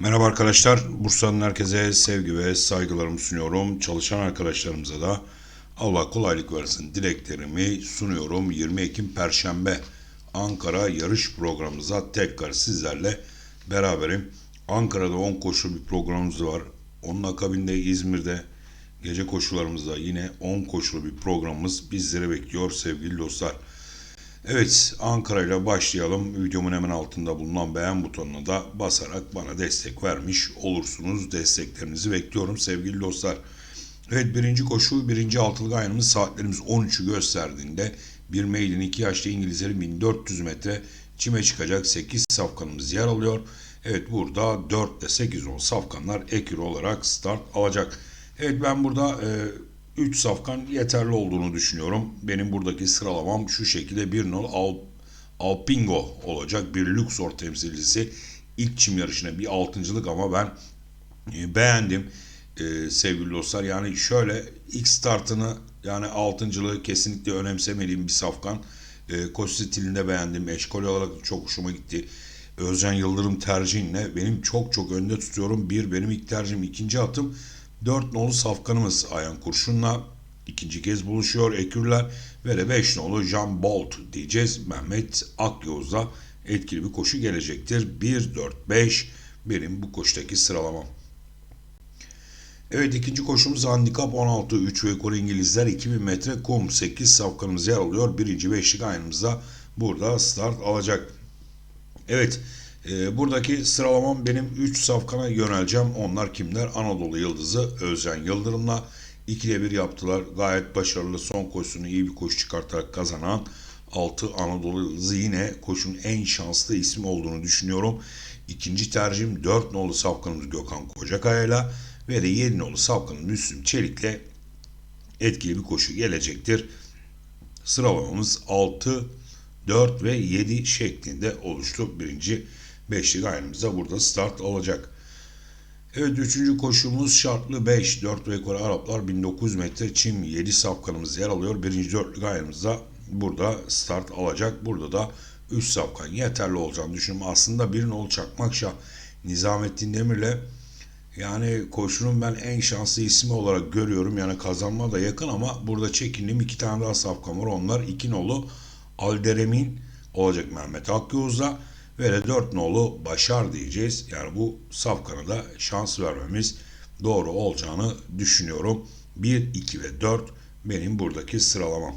Merhaba arkadaşlar. Bursa'nın herkese sevgi ve saygılarımı sunuyorum. Çalışan arkadaşlarımıza da Allah kolaylık versin dileklerimi sunuyorum. 20 Ekim Perşembe Ankara yarış programımıza tekrar sizlerle beraberim. Ankara'da 10 koşu bir programımız var. Onun akabinde İzmir'de gece koşularımızda yine 10 koşulu bir programımız bizleri bekliyor sevgili dostlar. Evet Ankara ile başlayalım. Videomun hemen altında bulunan beğen butonuna da basarak bana destek vermiş olursunuz. Desteklerinizi bekliyorum sevgili dostlar. Evet birinci koşu birinci altılık ayınımız saatlerimiz 13'ü gösterdiğinde bir mailin 2 yaşlı İngilizlerin 1400 metre çime çıkacak 8 safkanımız yer alıyor. Evet burada 4 ile 8 10 safkanlar ekür olarak start alacak. Evet ben burada e, 3 safkan yeterli olduğunu düşünüyorum. Benim buradaki sıralamam şu şekilde 1 nol Al, Alpingo olacak. Bir Luxor temsilcisi. İlk çim yarışına bir altıncılık ama ben e, beğendim e, sevgili dostlar. Yani şöyle ilk startını yani altıncılığı kesinlikle önemsemediğim bir safkan. E, koşu stilini de beğendim. Eşkol olarak çok hoşuma gitti. Özcan Yıldırım tercihinle benim çok çok önde tutuyorum. Bir benim ilk tercihim. ikinci atım 4 nolu safkanımız Ayan Kurşun'la ikinci kez buluşuyor Ekürler ve de 5 nolu Jean Bolt diyeceğiz. Mehmet Akyoz'da etkili bir koşu gelecektir. 1-4-5 benim bu koşudaki sıralamam. Evet ikinci koşumuz handikap 16 3 ve yukarı İngilizler 2000 metre kum 8 safkanımız yer alıyor. Birinci beşlik aynımızda burada start alacak. Evet e, buradaki sıralamam benim 3 safkana yöneleceğim. Onlar kimler? Anadolu Yıldızı Özcan Yıldırım'la 2'de 1 yaptılar. Gayet başarılı son koşusunu iyi bir koşu çıkartarak kazanan 6 Anadolu Yıldızı yine koşunun en şanslı ismi olduğunu düşünüyorum. İkinci tercihim 4 nolu safkanımız Gökhan Kocakaya'yla ve de 7 nolu safkanın Müslüm Çelik'le etkili bir koşu gelecektir. Sıralamamız 6, 4 ve 7 şeklinde oluştu. Birinci beşlik aynımızda burada start alacak. Evet üçüncü koşumuz şartlı 5. 4 ve yukarı Araplar 1900 metre çim 7 safkanımız yer alıyor. Birinci dörtlük aynımızda burada start alacak. Burada da 3 safkan yeterli olacağını düşünüyorum. Aslında bir nol Çakmakşah Nizamettin Demir'le yani koşunun ben en şanslı ismi olarak görüyorum. Yani kazanma da yakın ama burada çekindim. iki tane daha safkan var. Onlar iki nolu Alderemin olacak Mehmet Akyoz'da de 4 nolu Başar diyeceğiz. Yani bu safkana da şans vermemiz doğru olacağını düşünüyorum. 1, 2 ve 4 benim buradaki sıralamam.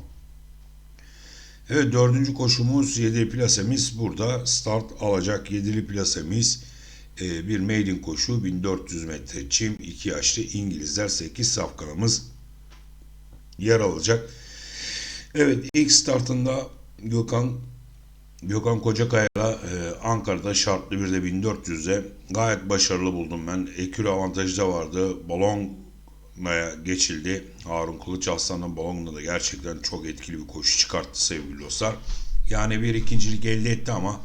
Evet dördüncü koşumuz 7 plasemiz burada start alacak 7'li plasemiz e, bir maiden koşu 1400 metre çim 2 yaşlı İngilizler 8 safkanımız yer alacak. Evet ilk startında Gökhan Gökhan Kocakaya'la Ankara'da şartlı bir de 1400'de gayet başarılı buldum ben. Ekür avantajı da vardı. Bolonya'ya geçildi. Harun Kılıç Aslan'ın Bolonya'da da gerçekten çok etkili bir koşu çıkarttı sevgili dostlar. Yani bir ikincilik elde etti ama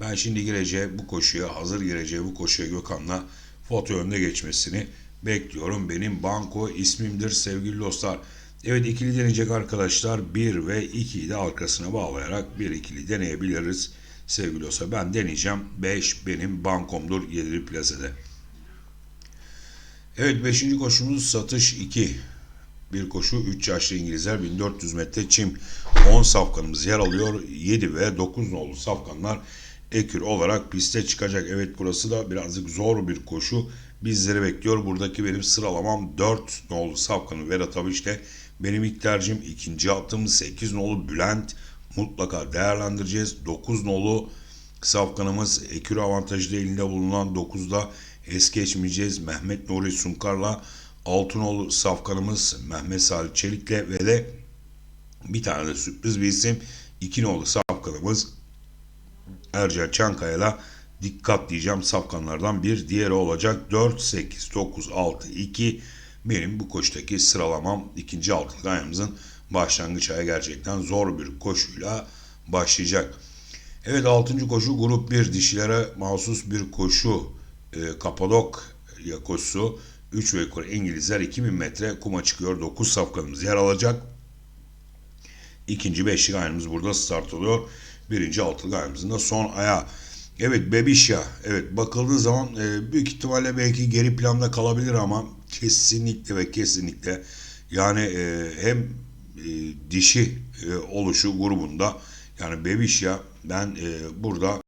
ben şimdi gireceği bu koşuya, hazır gireceği bu koşuya Gökhan'la foto önde geçmesini bekliyorum. Benim banko ismimdir sevgili dostlar. Evet ikili deneyecek arkadaşlar 1 ve 2'yi de arkasına bağlayarak bir ikili deneyebiliriz. Sevgili olsa ben deneyeceğim. 5 benim bankomdur 7'li plasede. Evet 5. koşumuz satış 2. Bir koşu 3 yaşlı İngilizler 1400 metre çim 10 safkanımız yer alıyor. 7 ve 9 nolu safkanlar ekür olarak piste çıkacak. Evet burası da birazcık zor bir koşu. Bizleri bekliyor. Buradaki benim sıralamam 4 nolu safkanı Vedat işte benim ilk tercihim ikinci attığım 8 nolu Bülent mutlaka değerlendireceğiz. 9 nolu safkanımız ekür avantajlı elinde bulunan 9'da es geçmeyeceğiz. Mehmet Nuri Sunkar'la 6 nolu safkanımız Mehmet Salih Çelik'le ve de bir tane de sürpriz bir isim 2 nolu safkanımız Ercan Çankaya'la dikkat diyeceğim safkanlardan bir diğeri olacak. 4, 8, 9, 6, 2 benim bu koşudaki sıralamam ikinci altılı ayımızın başlangıç aya gerçekten zor bir koşuyla başlayacak. Evet 6. koşu grup 1 dişilere mahsus bir koşu e, Kapadokya koşusu 3 ve yukarı İngilizler 2000 metre kuma çıkıyor 9 safkanımız yer alacak. İkinci beşlik ayımız burada start oluyor. Birinci altılı ayımızın da son aya Evet Bebişya. Evet bakıldığı zaman e, büyük ihtimalle belki geri planda kalabilir ama kesinlikle ve kesinlikle yani e, hem e, dişi e, oluşu grubunda yani Bebişya ben e, burada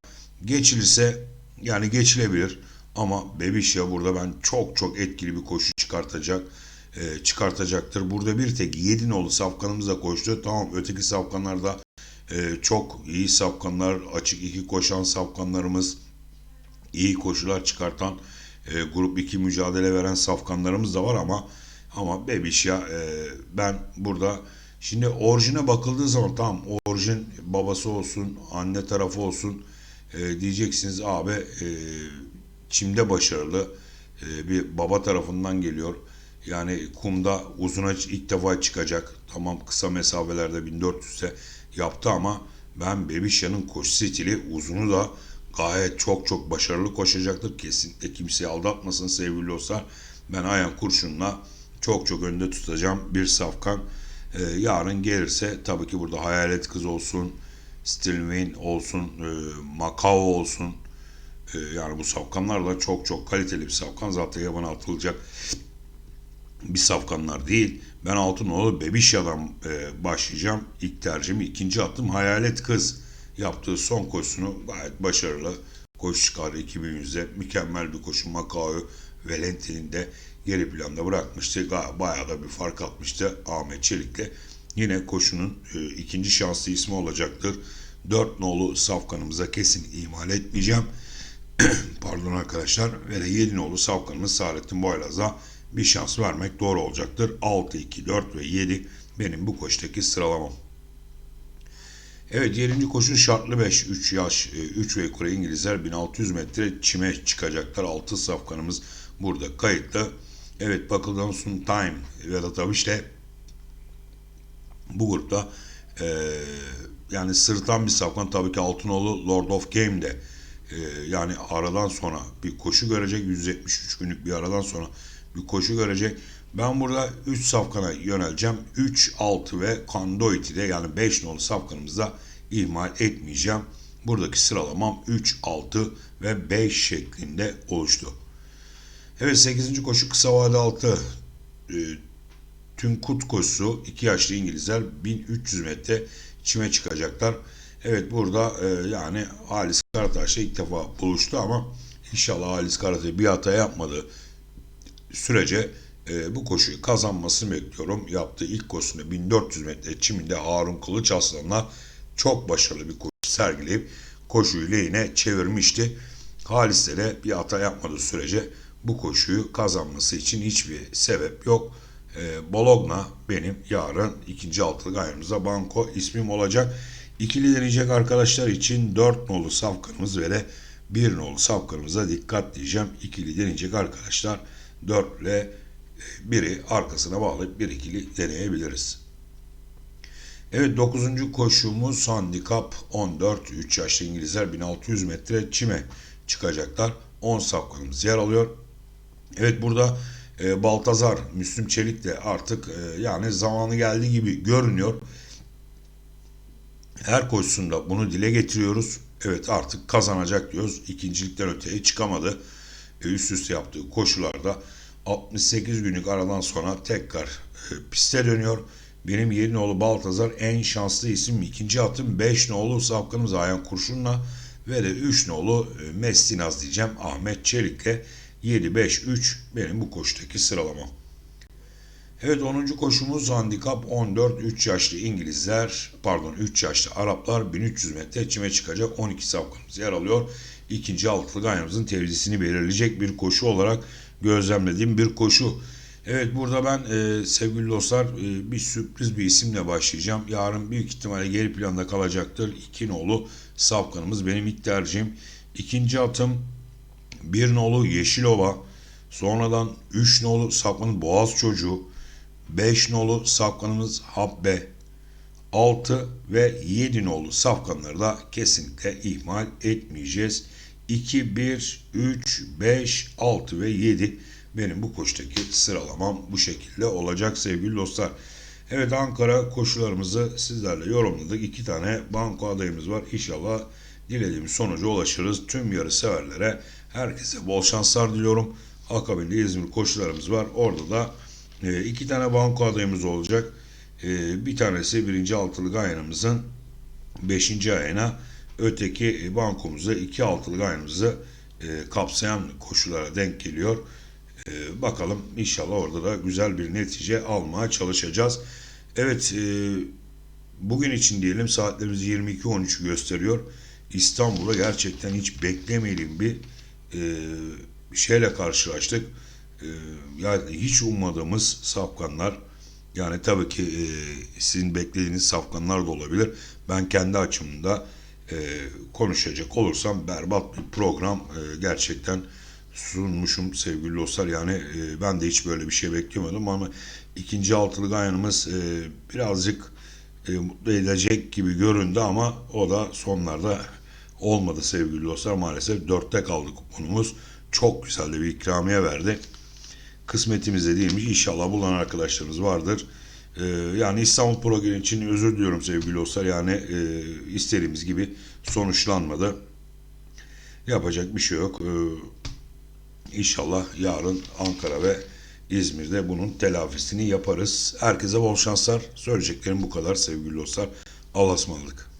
geçilirse yani geçilebilir ama Bebişya burada ben çok çok etkili bir koşu çıkartacak e, çıkartacaktır. Burada bir tek Yedinoğlu safkanımız da koştu. Tamam öteki safkanlarda e, çok iyi safkanlar, açık iki koşan safkanlarımız, iyi koşular çıkartan e, grup 2 mücadele veren safkanlarımız da var ama ama bebiş ya e, ben burada şimdi orijine bakıldığı zaman tamam orijin babası olsun, anne tarafı olsun e, diyeceksiniz abi e, çimde başarılı e, bir baba tarafından geliyor. Yani kumda uzuna ilk defa çıkacak. Tamam kısa mesafelerde 1400'e yaptı ama ben Bebişya'nın koşu stili uzunu da gayet çok çok başarılı koşacaktır. Kesinlikle kimseyi aldatmasın sevgili dostlar. Ben Ayan Kurşun'la çok çok önde tutacağım bir safkan. Ee, yarın gelirse tabii ki burada Hayalet Kız olsun, Stilwin olsun, e, Macao olsun. E, yani bu safkanlar da çok çok kaliteli bir safkan. Zaten yabana atılacak bir safkanlar değil. Ben Altınoğlu Bebişya'dan e, başlayacağım. İlk tercihimi ikinci attım. Hayalet Kız yaptığı son koşusunu gayet başarılı. Koşu çıkarı 2100'de mükemmel bir koşu. Macao Valentin'in geri planda bırakmıştı. Bayağı da bir fark atmıştı Ahmet Çelik'le. Yine koşunun e, ikinci şanslı ismi olacaktır. 4 nolu safkanımıza kesin ihmal etmeyeceğim. Pardon arkadaşlar. Ve de 7 nolu safkanımız Saadettin Boylaz'a bir şans vermek doğru olacaktır. 6, 2, 4 ve 7 benim bu koştaki sıralamam. Evet 7. koşu şartlı 5 3 yaş 3 ve yukarı İngilizler 1600 metre çime çıkacaklar. 6 safkanımız burada kayıtlı. Evet bakıldan sun time Vedat Abiş de bu grupta e, yani sırıtan bir safkan tabii ki Altınoğlu Lord of Game de e, yani aradan sonra bir koşu görecek 173 günlük bir aradan sonra bir koşu görecek. Ben burada 3 safkana yöneleceğim. 3, 6 ve Condoit'i de yani 5 nolu safkanımızda ihmal etmeyeceğim. Buradaki sıralamam 3, 6 ve 5 şeklinde oluştu. Evet 8. koşu kısa vade altı. E, tüm kut koşusu 2 yaşlı İngilizler 1300 metre çime çıkacaklar. Evet burada e, yani Halis Karataş'la ilk defa buluştu ama inşallah Halis Karataş bir hata yapmadı sürece e, bu koşuyu kazanmasını bekliyorum. Yaptığı ilk koşusunda 1400 metre çiminde Harun Kılıç Aslan'la çok başarılı bir koşu sergileyip koşuyu lehine çevirmişti. Halis de bir hata yapmadığı sürece bu koşuyu kazanması için hiçbir sebep yok. E, Bologna benim yarın ikinci altılık ayağımıza banko ismim olacak. İkili deneyecek arkadaşlar için 4 nolu safkanımız ve de 1 nolu safkanımıza dikkat diyeceğim. İkili deneyecek arkadaşlar 4 ile biri arkasına bağlayıp bir ikili deneyebiliriz. Evet 9. koşumuz handikap 14 3 yaşlı İngilizler 1600 metre çime çıkacaklar. 10 safkanımız yer alıyor. Evet burada e, Baltazar Müslüm Çelik de artık e, yani zamanı geldi gibi görünüyor. Her koşusunda bunu dile getiriyoruz. Evet artık kazanacak diyoruz. İkincilikten öteye çıkamadı. E, üst üste yaptığı koşularda 68 günlük aradan sonra tekrar e, piste dönüyor. Benim yeni oğlu Baltazar en şanslı isim. ikinci atım 5 nolu Safkanımız Ayhan Kurşun'la ve de 3 nolu e, Mestinaz diyeceğim Ahmet Çelik'le 7-5-3 benim bu koşudaki sıralamam. Evet 10. koşumuz handikap 14 3 yaşlı İngilizler pardon 3 yaşlı Araplar 1300 metre çime çıkacak 12 safkanımız yer alıyor. İkinci altılı ayağımızın tevzisini belirleyecek bir koşu olarak gözlemlediğim bir koşu. Evet burada ben e, sevgili dostlar e, bir sürpriz bir isimle başlayacağım. Yarın büyük ihtimalle geri planda kalacaktır. İki nolu safkanımız benim ilk tercihim. İkinci atım bir nolu Yeşilova. Sonradan üç nolu safkanın Boğaz Çocuğu. Beş nolu safkanımız Habbe. 6 ve 7 nolu safkanları da kesinlikle ihmal etmeyeceğiz. 2, 1, 3, 5, 6 ve 7 benim bu koşudaki sıralamam bu şekilde olacak sevgili dostlar. Evet Ankara koşularımızı sizlerle yorumladık. İki tane banko adayımız var. İnşallah dilediğimiz sonuca ulaşırız. Tüm yarı severlere herkese bol şanslar diliyorum. Akabinde İzmir koşularımız var. Orada da e, iki tane banko adayımız olacak. E, bir tanesi birinci altılı ayınımızın 5. ayına öteki e, bankomuzda iki altılı ayımızı e, kapsayan koşulara denk geliyor. E, bakalım inşallah orada da güzel bir netice almaya çalışacağız. Evet e, bugün için diyelim saatlerimiz 22.13'ü gösteriyor. İstanbul'a gerçekten hiç beklemediğim bir e, şeyle karşılaştık. E, yani hiç ummadığımız safkanlar yani tabii ki e, sizin beklediğiniz safkanlar da olabilir. Ben kendi açımda e, konuşacak olursam berbat bir program gerçekten sunmuşum sevgili dostlar. Yani ben de hiç böyle bir şey beklemiyordum ama ikinci altılı gayanımız birazcık mutlu edecek gibi göründü ama o da sonlarda olmadı sevgili dostlar. Maalesef dörtte kaldı kuponumuz. Çok güzel de bir ikramiye verdi. Kısmetimizde değilmiş. İnşallah bulan arkadaşlarımız vardır. Ee, yani İstanbul Pro için özür diliyorum sevgili dostlar. Yani e, istediğimiz gibi sonuçlanmadı. Yapacak bir şey yok. Ee, İnşallah yarın Ankara ve İzmir'de bunun telafisini yaparız. Herkese bol şanslar. Söyleyeceklerim bu kadar sevgili dostlar. Allah'a ısmarladık.